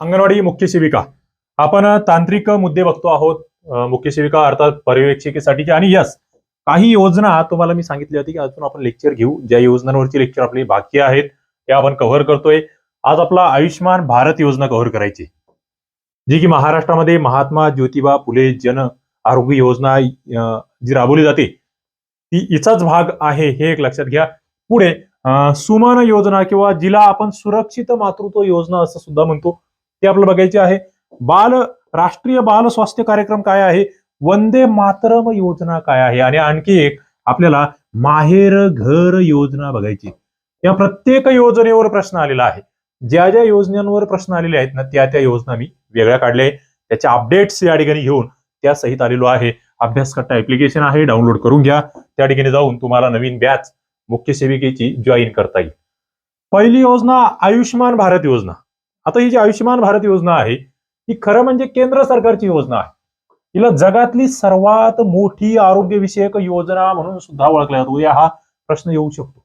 अंगणवाडी मुख्य सेविका. आपण तांत्रिक मुद्दे बघतो आहोत. मुख्य सेविका अर्थात पर्यवेक्षिकेसाठी आणि यस काही योजना तुम्हाला मी सांगितली होती की अजून आपण लेक्चर घेऊ. ज्या योजनांवरची लेक्चर आपली बाकी आहेत ते आपण कव्हर करतोय. आज आपला आयुष्यमान भारत योजना कव्हर करायची. जी की महाराष्ट्रामध्ये महात्मा ज्योतिबा फुले जन आरोग्य योजना जी राबवली जाते ती हिचाच भाग आहे हे एक लक्षात घ्या. पुढे सुमन योजना किंवा जिला आपण सुरक्षित मातृत्व योजना असं सुद्धा म्हणतो. ते आपलं बघायचे आहे. बाल राष्ट्रीय बाल स्वास्थ्य कार्यक्रम काय आहे? वंदे मातरम योजना काय आहे? आणि आणखी एक आपल्याला माहेर घर योजना बघायची. या प्रत्येक योजनेवर प्रश्न आलेला आहे. ज्या ज्या योजनांवर प्रश्न आलेले आहेत ना त्या त्या योजना मी वेगळ्या काढल्या आहेत. त्याच्या अपडेट्स या ठिकाणी घेऊन त्या सहित आलेलो आहे. अभ्यास कट्टा ऍप्लिकेशन आहे डाउनलोड करून घ्या. त्या ठिकाणी जाऊन तुम्हाला नवीन बॅच मुख्य सेविकेची जॉईन करता येईल. पहिली योजना आयुष्यमान भारत योजना. आता ही जी आयुष्यमान भारत योजना आहे ही खरं म्हणजे केंद्र सरकारची योजना आहे. हिला जगातली सर्वात मोठी आरोग्यविषयक योजना म्हणून सुद्धा ओळखल्या जातो उद्या हा प्रश्न येऊ शकतो.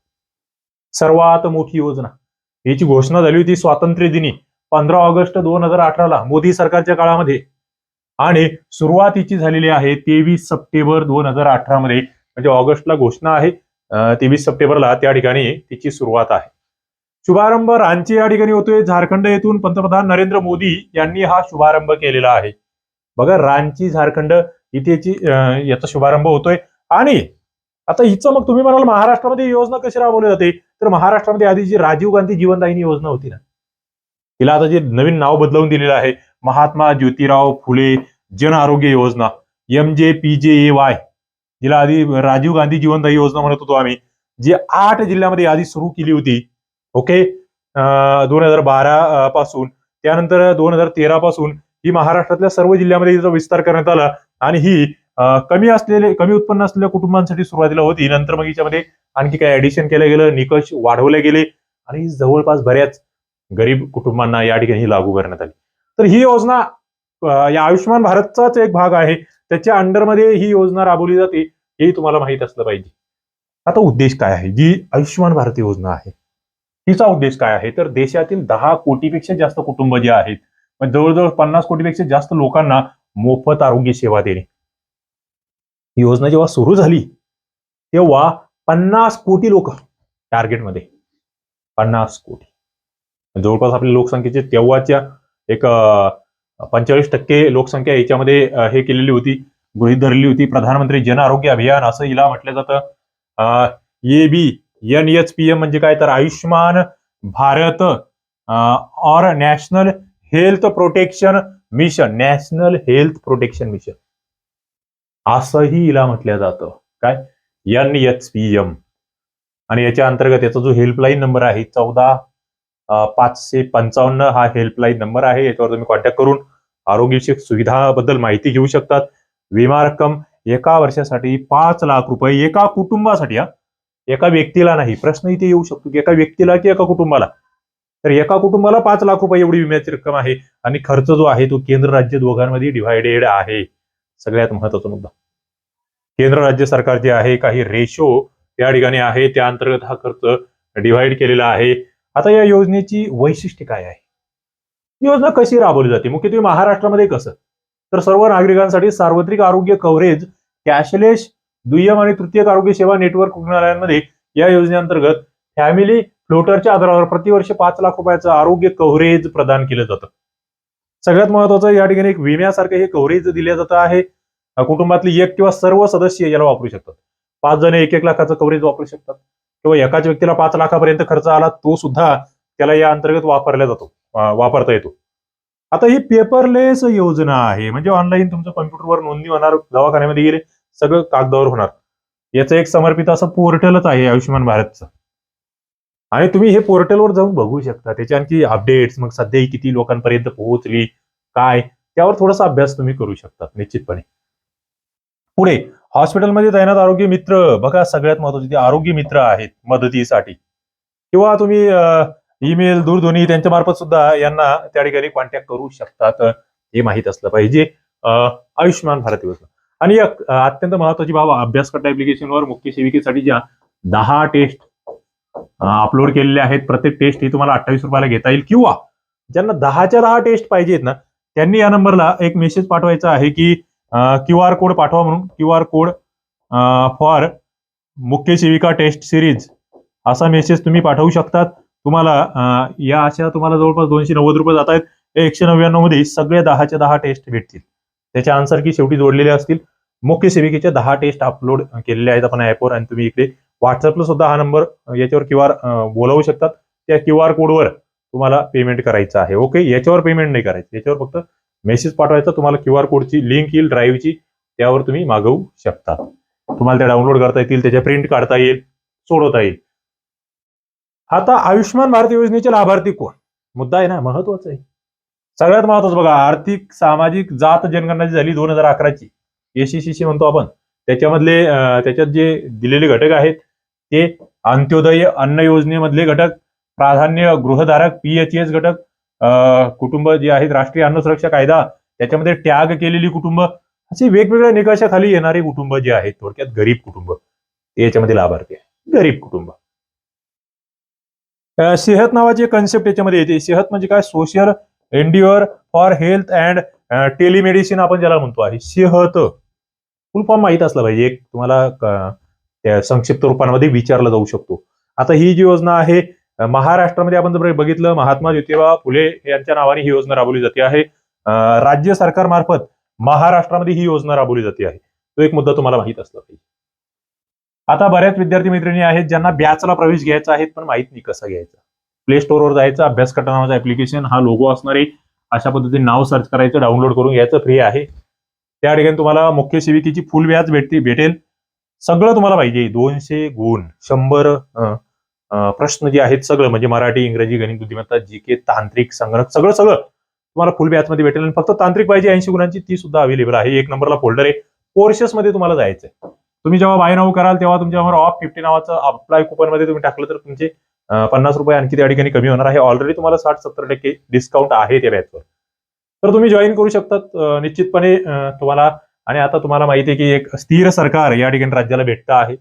सर्वात मोठी योजना. याची घोषणा झाली होती स्वातंत्र्य दिनी पंधरा ऑगस्ट दोन हजार अठराला मोदी सरकारच्या काळामध्ये. आणि सुरुवातीची झालेली आहे तेवीस सप्टेंबर दोन हजार अठरा मध्ये म्हणजे ऑगस्टला घोषणा आहे. तेवीस सप्टेंबरला त्या ठिकाणी तिची सुरुवात आहे. शुभारंभ रांची या ठिकाणी होतोय. झारखंड येथून पंतप्रधान नरेंद्र मोदी यांनी हा शुभारंभ केलेला आहे. बघा रांची झारखंड इथेची याचा शुभारंभ होतोय. आणि आता हिचं मग तुम्ही म्हणाल महाराष्ट्रामध्ये योजना कशी राबवली जाते? तर महाराष्ट्रामध्ये आधी जी राजीव गांधी जीवनदायिनी योजना होती ना तिला आता जे नवीन नाव बदलवून दिलेलं आहे. Mahatma Jyotirao Phule Jan Arogya Yojana M J P जे ए वाय जिला आधी राजीव गांधी जीवनदायी योजना म्हणत होतो आम्ही जी आठ जिल्ह्यामध्ये आधी सुरू केली होती. ओके दोन हजार बारा पासून. त्यानंतर दोन हजार तेरा पासून ही महाराष्ट्रातल्या सर्व जिल्ह्यामध्ये तिचा विस्तार करण्यात आला आणि ही कमी असलेले कमी उत्पन्न असलेल्या कुटुंबांसाठी सुरुवातीला होती. नंतर मग हिच्यामध्ये आणखी काय ऍडिशन केलं गेलं निकष वाढवले गेले आणि जवळपास बऱ्याच गरीब कुटुंबांना या ठिकाणी ही लागू करण्यात आली. तर ही योजना या आयुष्यमान भारतचाच एक भाग आहे. त्याच्या अंडरमध्ये ही योजना राबवली जाते हेही तुम्हाला माहीत असलं पाहिजे. आता उद्देश काय आहे? जी आयुष्यमान भारत योजना आहे तिचा उद्देश काय आहे? तर देशातील दहा कोटीपेक्षा जास्त कुटुंब जे आहेत म्हणजे जवळजवळ पन्नास कोटीपेक्षा जास्त लोकांना मोफत आरोग्य सेवा देणे. ही योजना जेव्हा सुरू झाली तेव्हा पन्नास कोटी लोक टार्गेटमध्ये पन्नास कोटी. जवळपास आपल्या लोकसंख्येचे तेव्हाच्या एक पंचेचाळीस टक्के लोकसंख्या याच्यामध्ये हे केलेली होती गृहीत धरली होती प्रधानमंत्री जन आरोग्य अभियान असं हिला म्हटलं जातं. A B N H P M म्हणजे काय? तर आयुष्यमान भारत और national health protection mission. National health protection mission. असंही हिला म्हटलं जातं. काय? N H P M. आणि याच्या अंतर्गत याचा जो हेल्पलाईन नंबर आहे चौदा पाचशे पंचावन्न हा हेल्पलाईन नंबर आहे. याच्यावर तुम्ही कॉन्टॅक्ट करून आरोग्यविषयक सुविधाबद्दल माहिती घेऊ शकतात. विमा रक्कम एका वर्षासाठी पाच लाख रुपये एका कुटुंबासाठी हा. एका व्यक्तीला नाही प्रश्न इथे येऊ शकतो की एका व्यक्तीला की एका कुटुंबाला. तर एका कुटुंबाला पाच लाख रुपये एवढी विम्याची रक्कम आहे आणि खर्च जो आहे तो केंद्र राज्य दोघांमध्ये डिव्हायडेड आहे. सगळ्यात महत्त्वाचा मुद्दा. केंद्र राज्य सरकार जे आहे काही रेशो या ठिकाणी आहे त्या अंतर्गत हा खर्च डिव्हाइड केलेला आहे. आता या योजनेची वैशिष्ट्य काय आहे? योजना कशी राबवली जाते? मुख्यत्वे महाराष्ट्रामध्ये कसं? तर सर्व नागरिकांसाठी सार्वत्रिक आरोग्य कव्हरेज कॅशलेस दुय्यम आणि तृतीयक आरोग्य सेवा नेटवर्क रुग्णालयांमध्ये या योजनेअंतर्गत फॅमिली फ्लोटरच्या आधारावर प्रतिवर्ष पाच लाख रुपयाचं आरोग्य कव्हरेज प्रदान केलं जातं. सगळ्यात महत्वाचं या ठिकाणी एक विम्यासारखं हे कव्हरेज दिलं जातं आहे. अं, कुटुंबातली एक किंवा सर्व सदस्य याला वापरू शकतात. पाच जण एक एक लाखाचं कव्हरेज वापरू शकतात. किंवा एकाच व्यक्तीला पाच लाखापर्यंत खर्च आला तो सुद्धा त्याला या अंतर्गत वापरला जातो वापरता येतो. आता ही पेपरलेस योजना आहे. म्हणजे ऑनलाईन तुमचं कम्प्युटरवर नोंदणी होणार दवाखान्यामध्ये गेले सगळं कागदावर होणार. याचं एक समर्पित असं पोर्टलच आहे आयुष्यमान भारतचं. आणि तुम्ही हे पोर्टलवर जाऊन बघू शकता. त्याची आणखी अपडेट्स मग सध्या किती लोकांपर्यंत पोहोचली काय त्यावर थोडासा अभ्यास तुम्ही करू शकता निश्चितपणे. पुढे हॉस्पिटलमध्ये तैनात आरोग्य मित्र. बघा सगळ्यात महत्त्वाचे ते आरोग्य मित्र आहेत मदतीसाठी. किंवा तुम्ही ईमेल दूरध्वनी त्यांच्या मार्फत सुद्धा यांना त्या ठिकाणी कॉन्टॅक्ट करू शकतात. हे माहीत असलं पाहिजे. आयुष्यमान भारत योजना आणि या अत्यंत महत्वाची बाब अभ्यासकर्ता ऍप्लिकेशनवर मुख्य सेविकेसाठी ज्या दहा टेस्ट अपलोड केलेल्या आहेत प्रत्येक टेस्ट ही तुम्हाला अठ्ठावीस रुपयाला घेता येईल. किंवा ज्यांना दहाच्या दहा टेस्ट पाहिजेत ना त्यांनी या नंबरला एक मेसेज पाठवायचा आहे की क्यू आर कोड पाठवा म्हणून. क्यू आर कोड फॉर मुख्य सेविका टेस्ट सिरीज असा मेसेज तुम्ही पाठवू शकतात. तुम्हाला या अशा तुम्हाला जवळपास दोनशे नव्वद रुपये जात आहेत एकशे नव्याण्णवमध्ये सगळे दहाच्या दहा टेस्ट भेटतील. त्याच्या आन्सर की शेवटी जोडलेले असतील. मुख्य सेविकेच्या दहा टेस्ट अपलोड केलेले आहेत आपण ऍपवर आणि तुम्ही इकडे व्हॉट्सअपला सुद्धा हा नंबर याच्यावर क्यू आर बोलावू शकतात. त्या क्यू आर कोडवर तुम्हाला पेमेंट करायचं आहे ओके याच्यावर पेमेंट नाही करायचं. याच्यावर फक्त मेसेज पाठवायचा. तुम्हाला क्यू आर कोडची लिंक येईल ड्राईव्हची त्यावर तुम्ही मागवू शकता तुम्हाला त्या डाउनलोड करता येतील त्याच्या प्रिंट काढता येईल सोडवता येईल. आता आयुष्यमान भारत योजनेचे लाभार्थी कोण? मुद्दा आहे ना महत्त्वाचा आहे. सगळ्यात महत्वाचं बघा आर्थिक सामाजिक जात जनगणना जी झाली दोन हजार अकराची एसीसीसी म्हणतो आपण त्याच्यामधले त्याच्यात जे दिलेले घटक आहेत ते अंत्योदय अन्न योजनेमधले घटक प्राधान्य गृहधारक पीएचएस घटक कुटुंब जे आहेत राष्ट्रीय अन्न सुरक्षा कायदा त्याच्यामध्ये टॅग केलेली कुटुंब असे वेगवेगळ्या निकषाखाली येणारे कुटुंब जे आहेत थोडक्यात गरीब कुटुंब ते याच्यामध्ये लाभार्थी आहे गरीब कुटुंब. अं, सेहत नावाची कन्सेप्ट याच्यामध्ये येते. सेहत म्हणजे काय? Social endeavour for health and telemedicine आपण ज्याला म्हणतो आहे शहत फुल फॉर्म माहीत असला पाहिजे. एक तुम्हाला त्या संक्षिप्त रूपामध्ये विचारला जाऊ शकतो. आता ही जी योजना आहे महाराष्ट्रामध्ये आपण जर बघितलं महात्मा ज्योतिबा फुले यांच्या नावाने ही योजना राबवली जाते आहे. राज्य सरकारमार्फत महाराष्ट्रामध्ये ही योजना राबवली जाते आहे. तो एक मुद्दा तुम्हाला माहीत असला पाहिजे. आता बऱ्याच विद्यार्थी मैत्रिणी आहेत ज्यांना बॅचला प्रवेश घ्यायचा आहे पण माहीत नाही कसा घ्यायचा. प्ले स्टोअरवर जायचं अभ्यास कटा नावाचं ऍप्लिकेशन हा लोगो असणारे अशा पद्धतीने नाव सर्च करायचं डाउनलोड करून घ्यायचं फ्री आहे. त्या ठिकाणी तुम्हाला मुख्य सेविकेची फुल व्याज भेटते भेटेल. सगळं तुम्हाला पाहिजे. दोनशे गुण शंभर प्रश्न जे आहेत सगळं म्हणजे मराठी इंग्रजी गणित बुद्धिमत्ता जी के तांत्रिक संगणक सगळं सगळं तुम्हाला फुल व्याजमध्ये भेटेल. आणि फक्त तांत्रिक पाहिजे ऐंशी गुणांची ती सुद्धा अवेलेबल आहे. एक नंबरला फोल्डर आहे. कोर्सेस मध्ये तुम्हाला जायचंय. तुम्ही जेव्हा बाय नाव कराल तेव्हा तुमच्यावर ऑफ फिफ्टी नावाचं अप्लाय कुपनमध्ये तुम्ही टाकलं तर तुमचे पन्नास रुपये आणखी त्या ठिकाणी कमी होणार आहे. ऑलरेडी तुम्हाला साठ सत्तर टक्के डिस्काउंट आहे त्या बॅचवर तर तुम्ही जॉईन करू शकतात. निश्चितपणे तुम्हाला आणि आता तुम्हाला माहिती आहे की एक स्थिर सरकार या ठिकाणी राज्याला भेटतं आहे.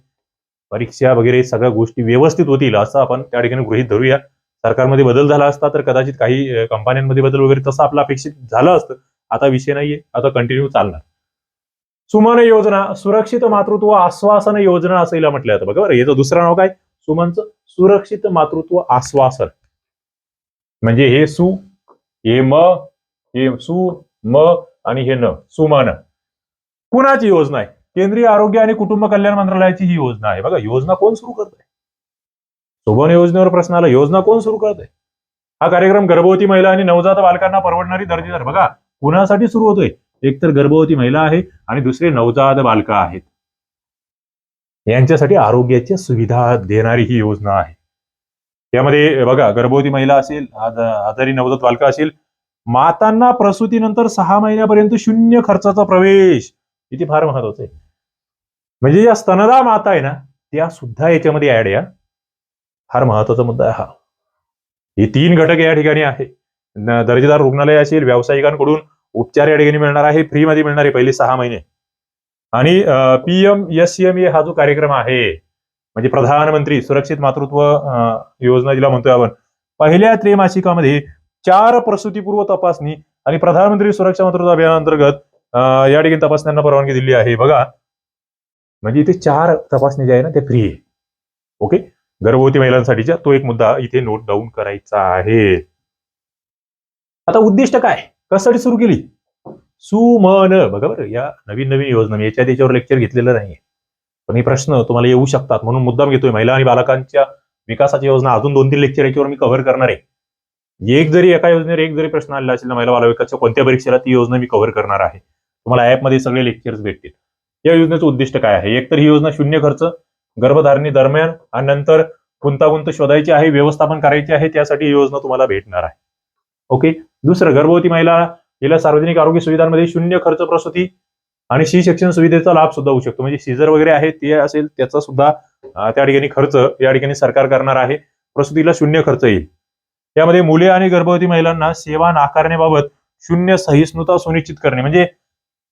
परीक्षा वगैरे सगळ्या गोष्टी व्यवस्थित होतील असं आपण त्या ठिकाणी गृहित धरूया. सरकारमध्ये बदल झाला असता तर कदाचित काही कंपन्यांमध्ये बदल वगैरे तसं आपलं अपेक्षित झालं असतं. आता विषय नाहीये. आता कंटिन्यू चालणार. सुमन योजना सुरक्षित मातृत्व आश्वासन योजना असं म्हटलं जातं. बघा बरं याचं दुसरं नाव काय? सुमनचं सुरक्षित मातृत्व आश्वासन. म्हणजे हे सु हे म हे सु म आणि हे न सुमन. कुणाची योजना आहे? केंद्रीय आरोग्य आणि कुटुंब कल्याण मंत्रालयाची ही योजना आहे. बघा योजना कोण सुरू करत आहे सुमन योजनेवर प्रश्न आला योजना कोण सुरू करत आहे हा कार्यक्रम गर्भवती महिला आणि नवजात बालकांना परवडणारी दर्जेदार. बघा कुणासाठी सुरू होतोय? एक तर गर्भवती महिला आहे आणि दुसरे नवजात बालक आहेत. यांच्यासाठी आरोग्याच्या सुविधा देणारी ही योजना आहे. यामध्ये बघा गर्भवती महिला असेल आजारी नवजात बालका असेल मातांना प्रसूतीनंतर सहा महिन्यापर्यंत शून्य खर्चाचा प्रवेश इथे फार महत्वाचं आहे. म्हणजे या स्तनदा माता आहे ना त्या सुद्धा याच्यामध्ये ऍड या. फार महत्त्वाचा मुद्दा आहे हा. हे तीन घटक या ठिकाणी आहे. दर्जेदार रुग्णालय असेल व्यावसायिकांकडून उपचार या ठिकाणी मिळणार आहे फ्रीमध्ये मिळणार आहे पहिले सहा महिने. आणि पीएम एस एम ए हा जो कार्यक्रम आहे म्हणजे प्रधानमंत्री सुरक्षित मातृत्व योजना जिला म्हणतोय आपण पहिल्या त्रैमासिकामध्ये चार प्रसूतीपूर्व तपासणी आणि प्रधानमंत्री सुरक्षा मातृत्व अभियानांतर्गत या ठिकाणी तपासण्यांना परवानगी दिली आहे. बघा म्हणजे इथे चार तपासणी ज्या आहे ना ते फ्री आहे. ओके गर्भवती महिलांसाठीच्या तो एक मुद्दा इथे नोट डाऊन करायचा आहे. आता उद्दिष्ट काय? कशासाठी सुरू केली? सुमन. बघा बरं या नवीन नवीन योजना मी याच्या त्याच्यावर लेक्चर घेतलेलं नाहीये. पण हे प्रश्न तुम्हाला येऊ शकतात म्हणून मुद्दाम घेतोय. महिला आणि बालकांच्या विकासाची योजना अजून दोन तीन लेक्चर याच्यावर मी कव्हर करणार आहे. एक जरी एका योजनेवर एक जरी प्रश्न आलेला असेल ना महिला बालविकासच्या कोणत्या परीक्षेला ती योजना मी कव्हर करणार आहे? तुम्हाला ऍपमध्ये सगळे लेक्चर्स भेटतील. या योजनेचं उद्दिष्ट काय आहे? एक तर ही योजना शून्य खर्च गर्भधारणी दरम्यान आणि नंतर गुंतागुंत शोधायची आहे व्यवस्थापन करायची आहे त्यासाठी ही योजना तुम्हाला भेटणार आहे. ओके? दुसरं गर्भवती महिला हिला सार्वजनिक आरोग्य सुविधांमध्ये शून्य खर्च प्रसूती आणि सी शिक्षण सुविधेचा लाभ सुद्धा होऊ शकतो. म्हणजे सीझर वगैरे आहे ते असेल त्याचा सुद्धा त्या ठिकाणी खर्च या ठिकाणी सरकार करणार आहे. प्रसूतीला शून्य खर्च येईल. यामध्ये मुले आणि गर्भवती महिलांना सेवा नाकारण्याबाबत शून्य सहिष्णुता सुनिश्चित करणे. म्हणजे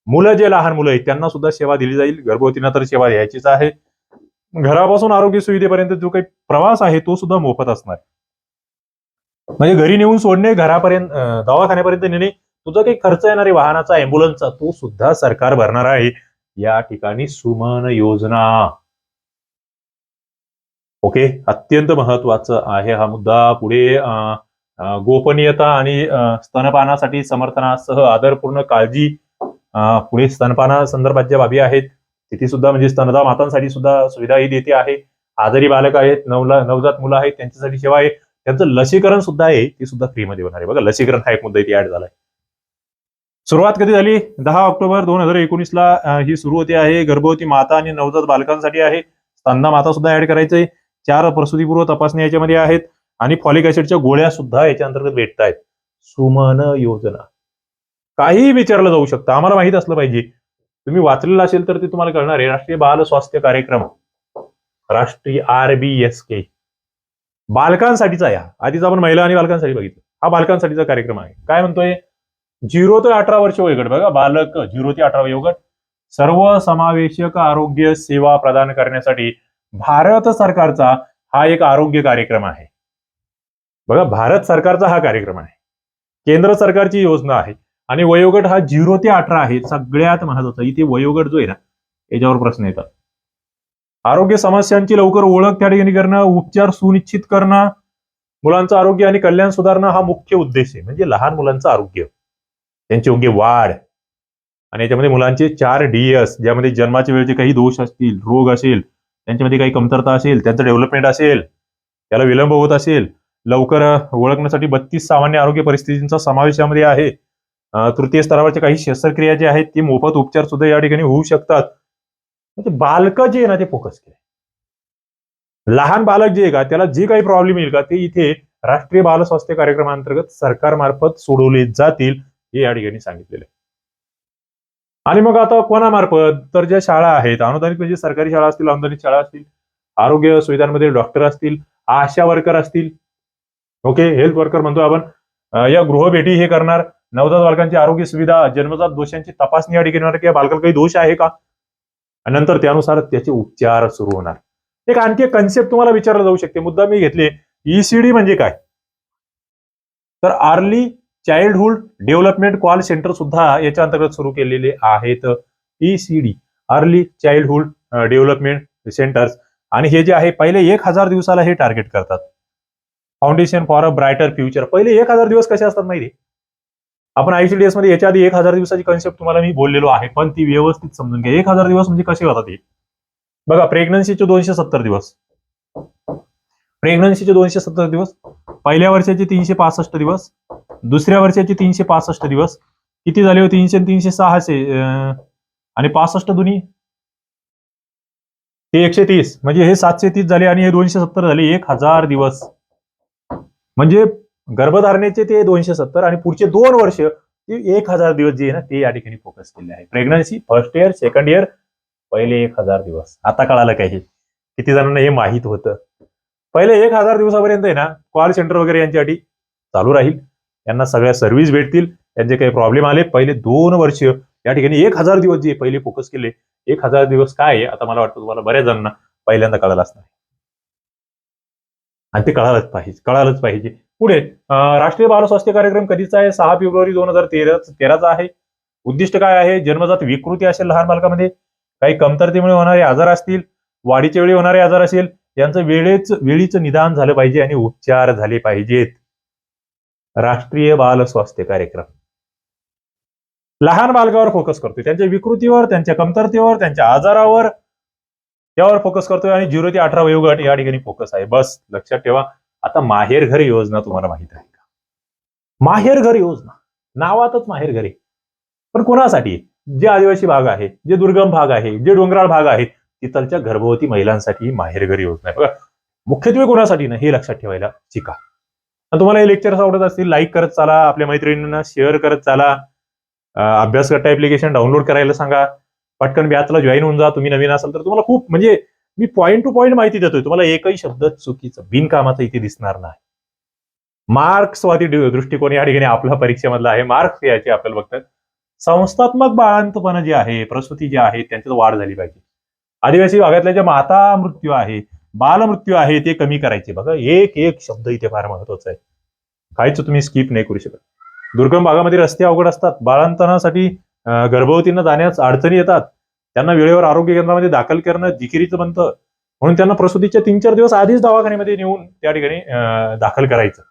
मुलं जे लहान मुलं आहेत त्यांना सुद्धा सेवा दिली जाईल. गर्भवतींना तर सेवा द्यायचीच आहे. घरापासून आरोग्य सुविधेपर्यंत जो काही प्रवास आहे तो सुद्धा मोफत असणार. म्हणजे घरी नेऊन सोडणे घरापर्यंत दवाखान्यापर्यंत नेणे तुझा काही खर्च येणार आहे वाहनाचा अँब्युलन्सचा तो सुद्धा सरकार भरणार आहे. या ठिकाणी सुमन योजना. ओके? अत्यंत महत्वाचं आहे हा मुद्दा. पुढे गोपनीयता आणि स्तनपानासाठी समर्थनासह आदरपूर्ण काळजी पुढे स्तनपाना संदर्भात ज्या बाबी आहेत तिथे सुद्धा म्हणजे स्तनदा मातांसाठी सुद्धा सुविधा ही देते आहे. आजारी बालक आहेत नवला नवजात मुलं आहेत त्यांच्यासाठी सेवा आहे. त्यांचं लसीकरण सुद्धा आहे ती सुद्धा फ्रीमध्ये होणार आहे. बघा लसीकरण हा एक मुद्दा इथे ऍड झालाय. सुरुवात कधी झाली? दहा ऑक्टोबर दोन हजार एकोणीसला ही सुरू होते आहे. गर्भवती माता आणि नवजात बालकांसाठी आहे. स्तनदा माता सुद्धा ऍड करायचंय. चार प्रसूतीपूर्व तपासणी याच्यामध्ये आहेत. आणि फॉलिक ऍसिडच्या गोळ्या सुद्धा याच्या अंतर्गत भेटत आहेत सुमन योजना. काहीही विचारलं जाऊ शकतं. आम्हाला माहीत असलं पाहिजे. तुम्ही वाचलेलं असेल तर ते तुम्हाला कळणार आहे. राष्ट्रीय बाल स्वास्थ्य कार्यक्रम. राष्ट्रीय आर बी एस के. बालकांसाठीचा या. आधीच आपण महिला आणि बालकांसाठी बघितलं. हा बालकांसाठीचा कार्यक्रम आहे. काय म्हणतोय? झिरो ते अठरा वर्ष वयोगट बघा बालक झिरो ते अठरा वयोगट. सर्व समावेशक आरोग्य सेवा प्रदान करण्यासाठी भारत सरकारचा हा एक आरोग्य कार्यक्रम आहे. बघा भारत सरकारचा हा कार्यक्रम आहे. केंद्र सरकारची योजना आहे. आणि वयोगट हा झिरो ते अठरा आहे सगळ्यात महत्त्वाचा इथे वयोगट जो आहे ना याच्यावर प्रश्न येतात. आरोग्य समस्यांची लवकर ओळख त्या ठिकाणी करणं उपचार सुनिश्चित करणं मुलांचं आरोग्य आणि कल्याण सुधारणं हा मुख्य उद्देश आहे. म्हणजे लहान मुलांचं आरोग्य. त्यांची योग्य वाढ. आणि याच्यामध्ये मुलांचे चार डीएस ज्यामध्ये जन्माच्या वेळेचे काही दोष असतील रोग असेल त्यांच्यामध्ये काही कमतरता असेल त्यांचं डेव्हलपमेंट असेल त्याला विलंब होत असेल लवकर ओळखण्यासाठी बत्तीस सामान्य आरोग्य परिस्थितींचा समावेश यामध्ये आहे. तृतीय स्तरावरच्या काही शस्त्रक्रिया ज्या आहेत ती मोफत उपचार सुद्धा या ठिकाणी होऊ शकतात. म्हणजे बालक जे आहे ना ते फोकस केले लहान बालक जे आहे का त्याला जे काही प्रॉब्लेम येईल का ते इथे राष्ट्रीय बाल स्वास्थ्य कार्यक्रमांतर्गत सरकारमार्फत सोडवले जातील. हे या ठिकाणी सांगितलेलं आहे. आणि मग आता कोणामार्फत तर ज्या शाळा आहेत अनुदानित म्हणजे सरकारी शाळा असतील अनुदानित शाळा असतील आरोग्य सुविधांमध्ये डॉक्टर असतील आशा वर्कर असतील ओके हेल्थ वर्कर म्हणतो आपण या गृहभेटी हे करणार नवजात बालकांची आरोग्य सुविधा जन्मजात दोषांची तपासणी या ठिकाणी होणार की बालकाला काही दोष आहे का? नंतर त्यानुसार त्याचे उपचार सुरू होणार. एक आणखी एक कन्सेप्ट तुम्हाला विचारला जाऊ शकते. मुद्दा मी घेतले ईसीडी म्हणजे काय? तर early childhood development call centre सुद्धा याच्या अंतर्गत सुरू केलेले आहेत. ECD early childhood development centres आणि हे जे आहे पहिले एक हजार दिवसाला हे टार्गेट करतात. Foundation for a brighter future पहिले एक हजार दिवस कसे असतात माहिती आपण आयसीडीएसमध्ये याच्या आधी एक हजार दिवसाची कन्सेप्ट तुम्हाला मी बोललेलो आहे पण ती व्यवस्थित समजून घ्या. एक हजार दिवस म्हणजे कसे होतात हे? बघा प्रेग्नन्सीचे दोनशे सत्तर दिवस. प्रेग्नन्सीचे दोनशे सत्तर दिवस. पहिल्या वर्षाचे तीनशे पासष्ट दिवस. दुसऱ्या वर्षाचे तीनशे पासष्ट दिवस. किती झाले हो तीनशे आणि तीनशे सहाशे आणि पासष्ट दोन्ही? ते एकशे तीस. म्हणजे हे सातशे तीस झाले आणि हे दोनशे सत्तर झाले. एक हजार दिवस. म्हणजे गर्भधारणेचे ते दोनशे सत्तर आणि पुढचे दोन वर्ष एक हजार दिवस जे आहे ना ते या ठिकाणी फोकस केले आहे. Pregnancy first year second year पहिले एक हजार दिवस. आता कळालं काही किती जणांना हे माहीत होतं? पहिले एक हजार दिवसापर्यंत आहे ना कॉल सेंटर वगैरे यांच्यासाठी चालू राहील. यांना सगळ्या सर्व्हिस भेटतील. त्यांचे काही प्रॉब्लेम आले. पहिले दोन वर्ष या ठिकाणी एक हजार दिवस जे पहिले फोकस केले एक हजार दिवस काय आहे? आता मला वाटतं तुम्हाला बऱ्याच जणांना पहिल्यांदा कळालं असणार आणि ते कळालंच पाहिजे कळालंच पाहिजे. पुढे राष्ट्रीय बाल स्वास्थ्य कार्यक्रम कधीचा आहे? सहा फेब्रुवारी दोन हजार तेरा तेराचा आहे. उद्दिष्ट काय आहे? जन्मजात विकृती असेल लहान बालकामध्ये काही कमतरतेमुळे होणारे आजार असतील वाढीच्या वेळी होणारे आजार असेल यांचं वेळेच वेळीचं निदान झालं पाहिजे आणि उपचार झाले पाहिजेत. राष्ट्रीय बाल स्वास्थ्य कार्यक्रम. लहान बालकावर फोकस करतोय. त्यांच्या विकृतीवर त्यांच्या कमतरतेवर त्यांच्या आजारावर यावर फोकस करतोय आणि झिरो ते अठरा वयोगट या ठिकाणी फोकस आहे. बस लक्षात ठेवा. आता माहेर घर योजना तुम्हाला माहीत आहे का? माहेर घर योजना. नावातच माहेर घरे पण कोणासाठी? जे आदिवासी भाग आहे जे दुर्गम भाग आहे जे डोंगराळ भाग आहे तिथलच्या गर्भवती महिलांसाठी माहेरघर योजना आहे. बघा मुख्यत्वे कोणासाठी ना हे लक्षात ठेवायला शिका. तुम्हाला हे लेक्चर्स आवडत असतील लाईक करत चाला आपल्या मैत्रिणींना शेअर करत चाला. अभ्यास करता ऍप्लिकेशन डाउनलोड करायला सांगा. पटकन बॅचला जॉईन होऊन जा. तुम्ही नवीन असाल तर तुम्हाला खूप म्हणजे मी पॉईंट टू पॉईंट माहिती देतोय. तुम्हाला एकही शब्द चुकीचं बिनकामाचं इथे दिसणार नाही. मार्क्सवादी दृष्टिकोन या ठिकाणी आपला परीक्षेमधला आहे. मार्क्स याचे आपल्याला बघतात. संस्थात्मक बाळांतपणा जे आहे प्रसूती जे आहे त्यांच्यात वाढ झाली पाहिजे. आदिवासी भागातल्या ज्या माता मृत्यू आहे बालमृत्यू आहे ते कमी करायचे. बघा एक एक शब्द इथे फार महत्त्वाचा आहे. काहीच तुम्ही स्किप नाही करू शकत. दुर्गम भागामध्ये रस्ते अवघड असतात. बाळांतनासाठी गर्भवतींना जाण्यास अडचणी येतात. त्यांना वेळेवर आरोग्य केंद्रामध्ये दाखल करणं जिकिरीचं बनतं. म्हणून त्यांना प्रसूतीच्या तीन चार दिवस आधीच दवाखान्यामध्ये नेऊन त्या ठिकाणी दाखल करायचं.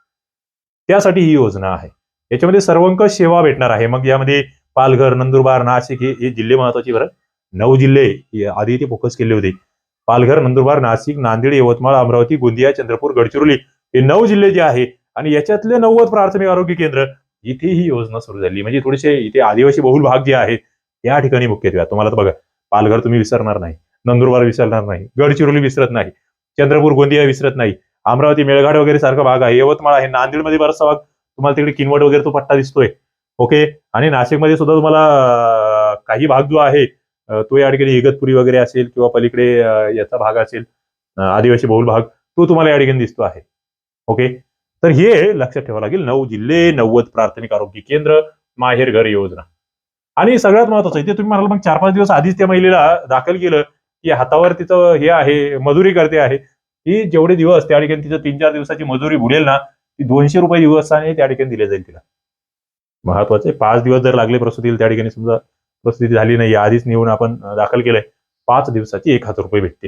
त्यासाठी ही योजना आहे. याच्यामध्ये सर्वंकष सेवा भेटणार आहे. मग यामध्ये पालघर नंदुरबार नाशिक हे जिल्हे महत्त्वाचे बरं नऊ जिल्हे आधी ते फोकस केले होते. पालघर नंदुरबार नाशिक नांदेड यवतमाळ अमरावती गोंदिया चंद्रपूर गडचिरोली हे नऊ जिल्हे जे आहे आणि याच्यातले नव्वद प्राथमिक आरोग्य केंद्र इथे ही योजना सुरू झाली. म्हणजे थोडेसे इथे आदिवासी बहुल भाग जे आहेत या ठिकाणी मुख्यत्वे तुम्हाला तर बघा पालघर तुम्ही विसरणार नाही नंदुरबार विसरणार नाही गडचिरोली विसरत नाही चंद्रपूर गोंदिया विसरत नाही अमरावती मेळघाट वगैरे सारखा भाग आहे यवतमाळ आहे नांदेडमध्ये बराचसा भाग तुम्हाला तिकडे किनवट वगैरे तो पट्टा दिसतोय. ओके? आणि नाशिकमध्ये सुद्धा तुम्हाला काही भाग जो आहे तो या ठिकाणी इगतपुरी वगैरे असेल किंवा पलीकडे याचा भाग असेल आदिवासी बहुल भाग तो तुम्हाला या ठिकाणी दिसतो आहे. ओके? तर हे लक्षात ठेवावं लागेल नऊ जिल्हे नव्वद प्राथमिक आरोग्य केंद्र माहेर घर योजना. आणि सगळ्यात महत्वाचं इथे तुम्ही म्हणाल मग चार पाच दिवस आधीच त्या महिलेला दाखल केलं की हातावर तिचं हे आहे मजुरी करते आहे ती जेवढे दिवस त्या ठिकाणी तिचं तीन चार दिवसाची मजुरी बुडेल ना ती दोनशे रुपये दिवसाने त्या ठिकाणी दिले जाईल तिला. महत्त्वाचे पाच दिवस जर लागले प्रसूतील त्या ठिकाणी समजा उपस्थिती झाली नाही आधीच नेऊन आपण दाखल केलंय. पाच दिवसाची एक हजार रुपये भेटते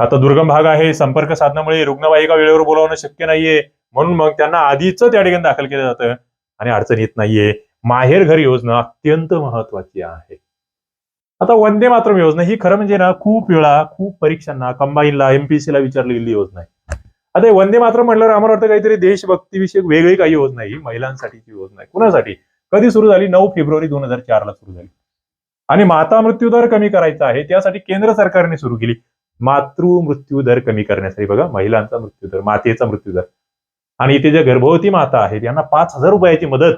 आता दुर्गम भाग आहे संपर्क साधनामुळे रुग्णवाहिका वेळेवर बोलावणं शक्य नाहीये. म्हणून मग त्यांना आधीच त्या ठिकाणी दाखल केलं जातं. आणि अडचण येत नाहीये. माहेर घर योजना अत्यंत महत्वाची आहे. आता वंदे मातरम योजना ही खरं म्हणजे ना खूप वेळा खूप परीक्षांना कंबाईनला एमपीसीला विचारली गेली योजना आहे. आता वंदे मातरम म्हटल्यावर आम्हाला वाटतं काहीतरी देशभक्तीविषयक वेगळी काही योजना ही महिलांसाठीची योजना आहे. कुणासाठी? कधी सुरू झाली? नऊ फेब्रुवारी दोन हजार चारला सुरू झाली. आणि माता मृत्यू दर कमी करायचा आहे त्यासाठी केंद्र सरकारने सुरू केली. मातृ मृत्यू दर कमी करण्यासाठी बघा महिलांचा मृत्यू दर मातेचा मृत्यू दर. आणि इथे ज्या गर्भवती माता आहेत यांना पाच हजार रुपयाची मदत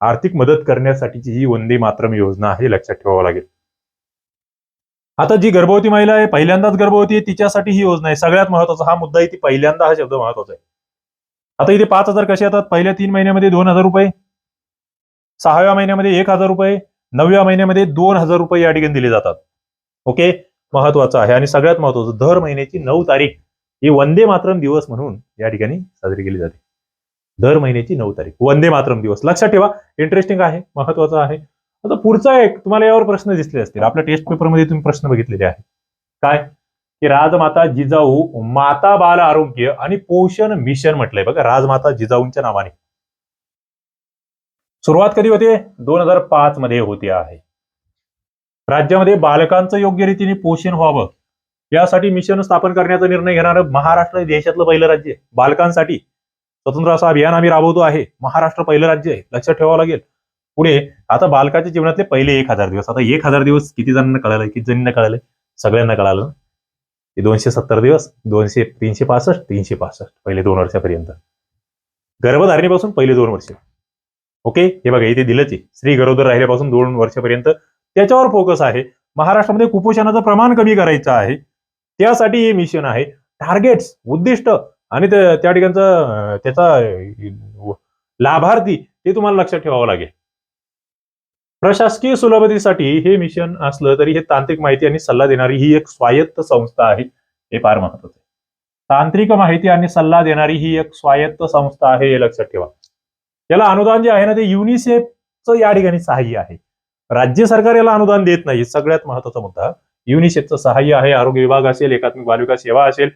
आर्थिक मदत करण्यासाठीची ही वंदे मातरम योजना आहे लक्षात ठेवावं लागेल. आता जी गर्भवती महिला आहे पहिल्यांदाच गर्भवती आहे तिच्यासाठी ही योजना आहे. सगळ्यात महत्त्वाचा हा मुद्दा आहे ती पहिल्यांदा हा शब्द महत्त्वाचा आहे. आता इथे पाच हजार कसे येतात? पहिल्या तीन महिन्यामध्ये दोन हजार रुपये सहाव्या महिन्यामध्ये एक हजार रुपये नवव्या महिन्यामध्ये दोन हजार रुपये या ठिकाणी दिले जातात. ओके? महत्वाचं आहे. आणि सगळ्यात महत्वाचं दर महिन्याची नऊ तारीख ही वंदे मातरम दिवस म्हणून या ठिकाणी साजरी केली जाते. दर महिन्याची नऊ तारीख. वंदे मातरम दिवस. लक्षात ठेवा इंटरेस्टिंग आहे महत्वाचं आहे. आता पुढचा एक तुम्हाला यावर प्रश्न दिसले असतील. आपल्या टेस्ट पेपरमध्ये तुम्ही प्रश्न बघितलेले आहेत. काय? की राजमाता जिजाऊ माता बाल आरोग्य आणि पोषण मिशन म्हटलंय. बघा राजमाता जिजाऊंच्या नावाने. सुरुवात कधी होते? दोन हजार पाच मध्ये होते आहे. राज्यामध्ये बालकांचं योग्य रीतीने पोषण व्हावं यासाठी मिशन स्थापन करण्याचा निर्णय घेणारं महाराष्ट्र देशातलं पहिलं राज्य बालकांसाठी स्वतंत्र असं अभियान आम्ही राबवतो आहे. महाराष्ट्र पहिलं राज्य आहे. लक्षात ठेवावं लागेल. पुढे आता बालकाच्या जीवनातले पहिले एक हजार दिवस. आता एक हजार दिवस किती जणांना कळालं किती जणांना कळालं? सगळ्यांना कळालं. ना? दोनशे सत्तर दिवस दोनशे तीनशे पासष्ट तीनशे पासष्ट पहिले दोन वर्षापर्यंत. गर्भधारणेपासून पहिले दोन वर्ष. ओके? हे बघा इथे दिलंच आहे. स्त्री गरोदर राहिल्यापासून दोन वर्षापर्यंत त्याच्यावर फोकस आहे. महाराष्ट्रामध्ये कुपोषणाचं प्रमाण कमी करायचं आहे. त्यासाठी हे मिशन आहे. टार्गेट्स उद्दिष्ट आणि त्या ठिकाणचं त्याचा लाभार्थी ते तुम्हाला लक्षात ठेवावं लागेल. प्रशासकीय सुलभतेसाठी हे मिशन असलं तरी हे तांत्रिक माहिती आणि सल्ला देणारी ही एक स्वायत्त संस्था आहे. हे फार महत्वाचं आहे. तांत्रिक माहिती आणि सल्ला देणारी ही एक स्वायत्त संस्था आहे हे लक्षात ठेवा. याला अनुदान जे आहे ना ते युनिसेफचं या ठिकाणी सहाय्य आहे. राज्य सरकार याला अनुदान देत नाही सगळ्यात महत्त्वाचा मुद्दा. युनिसेफचं सहाय्य आहे आरोग्य विभाग असेल एकात्मिक बालविकास सेवा असेल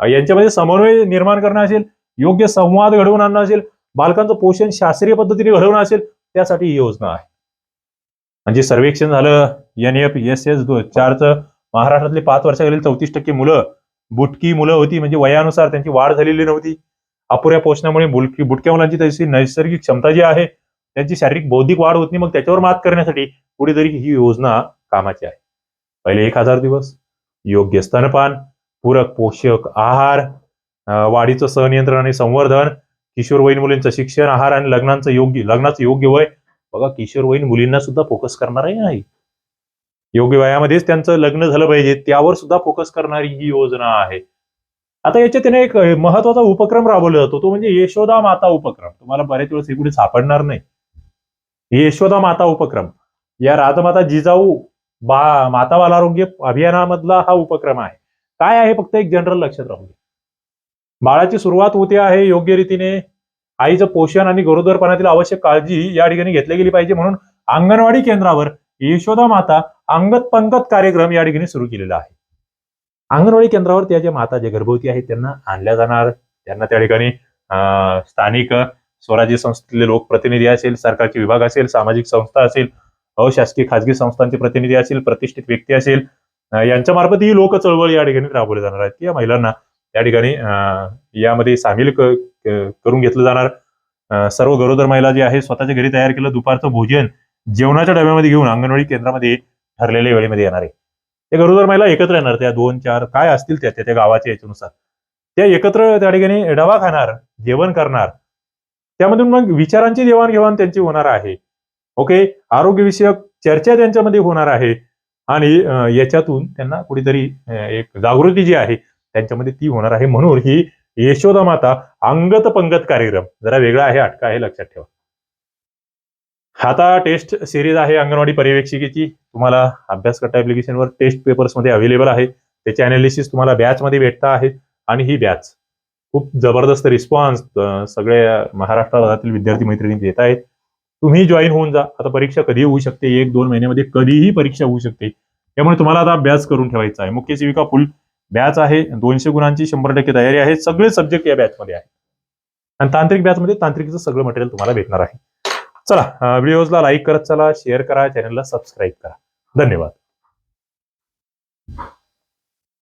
यांच्यामध्ये समन्वय निर्माण करणं असेल योग्य संवाद घडवून आणणं असेल बालकांचं पोषण शास्त्रीय पद्धतीने घडवणं असेल त्यासाठी ही योजना आहे. म्हणजे सर्वेक्षण झालं एन एफ एस एस चारचं महाराष्ट्रातले पाच वर्षाखालील चौतीस टक्के मुलं बुटकी मुलं होती म्हणजे वयानुसार त्यांची वाढ झालेली नव्हती. अपुऱ्या पोषणामुळे बुलकी बुटक्या मुलांची तशी नैसर्गिक क्षमता जी आहे त्यांची शारीरिक बौद्धिक वाढ होत नाही मग त्याच्यावर मात करण्यासाठी कुठेतरी ही योजना कामाची आहे. पहिले एक हजार दिवस योग्य स्तनपान पूरक पोषक आहार वाढीचं सहनियंत्रण आणि संवर्धन किशोरवयीन मुलींचं शिक्षण आहार आणि लग्नांचं योग्य लग्नाचं योग्य वय. बघा किशोरवयीन मुलींना सुद्धा फोकस करणारही नाही. योग्य वयामध्येच त्यांचं लग्न झालं पाहिजे त्यावर सुद्धा फोकस करणारी ही योजना आहे. आता याच्यात त्याने एक महत्त्वाचा उपक्रम राबवला जातो. तो म्हणजे यशोदा माता उपक्रम. तुम्हाला बऱ्याच वेळेस हे कुठे सापडणार नाही. यशोदा माता उपक्रम. या राजमाता जिजाऊ बा माता बालारोग्य अभियानामधला हा उपक्रम आहे. काय आहे फक्त एक जनरल लक्षात राहू दे बाळाची सुरुवात होते आहे योग्य रीतीने. आईचं पोषण आणि गरोदरपणातील आवश्यक काळजी या ठिकाणी घेतली गेली पाहिजे म्हणून अंगणवाडी केंद्रावर यशोदा माता अंगत पंगत कार्यक्रम या ठिकाणी सुरू केलेला आहे. अंगणवाडी केंद्रावर त्या ज्या माता ज्या गर्भवती आहेत त्यांना आणल्या जाणार. त्यांना त्या ठिकाणी स्थानिक स्वराज्य संस्थेतले लोकप्रतिनिधी असेल सरकारचे विभाग असेल सामाजिक संस्था असेल अशासकीय खाजगी संस्थांचे प्रतिनिधी असेल प्रतिष्ठित व्यक्ती असेल यांच्या मार्फत ही लोक चळवळ या ठिकाणी राबवली जाणार आहेत. या महिलांना त्या ठिकाणी यामध्ये सामील करून घेतलं जाणार. सर्व गरोदर महिला जे आहे स्वतःच्या घरी तयार केलं दुपारचं भोजन जेवणाच्या डब्यामध्ये घेऊन अंगणवाडी केंद्रामध्ये ठरलेल्या वेळेमध्ये येणार आहे. त्या गरोदर महिला एकत्र येणार त्या दोन चार काय असतील त्या त्या त्या गावाच्या याच्यानुसार. त्या एकत्र त्या ठिकाणी डबा खाणार जेवण करणार. त्यामधून मग विचारांची देवाणघेवाण त्यांची होणार आहे. ओके? आरोग्यविषयक चर्चा त्यांच्यामध्ये होणार आहे. आणि याच्यातून त्यांना कुठेतरी एक जागृती जी आहे त्यांच्यामध्ये ती होणार आहे. म्हणून ही यशोदा माता अंगत पंगत कार्यक्रम. जरा वेगळा आहे अटका आहे लक्षात ठेवा. आता टेस्ट सिरीज आहे अंगणवाडी पर्यवेक्षिकेची. तुम्हाला अभ्यास करता ऍप्लिकेशनवर टेस्ट पेपर्समध्ये अवेलेबल आहे. त्याचे अनालिसिस तुम्हाला बॅच मध्ये भेटता आहे आणि ही बॅच खूप जबरदस्त रिस्पॉन्स सगळ्या महाराष्ट्रातील विद्यार्थी मैत्रिणी देत आहेत. तुम्ही जॉईन होऊन जा. आता परीक्षा कधी होऊ शकते? एक दोन महिन्यामध्ये कधीही परीक्षा होऊ शकते. त्यामुळे तुम्हाला आता अभ्यास करून ठेवायचा आहे. मुख्य सेविका फुल बॅच आहे. दोनशे गुणांची शंभर टक्के तयारी आहे. सगळे सब्जेक्ट या बॅचमध्ये आहे. आणि तांत्रिक बॅचमध्ये तांत्रिकचं सगळं मटेरियल तुम्हाला भेटणार आहे. चला व्हिडिओजला लाईक करत चला शेअर करा चॅनलला सबस्क्राईब करा. धन्यवाद.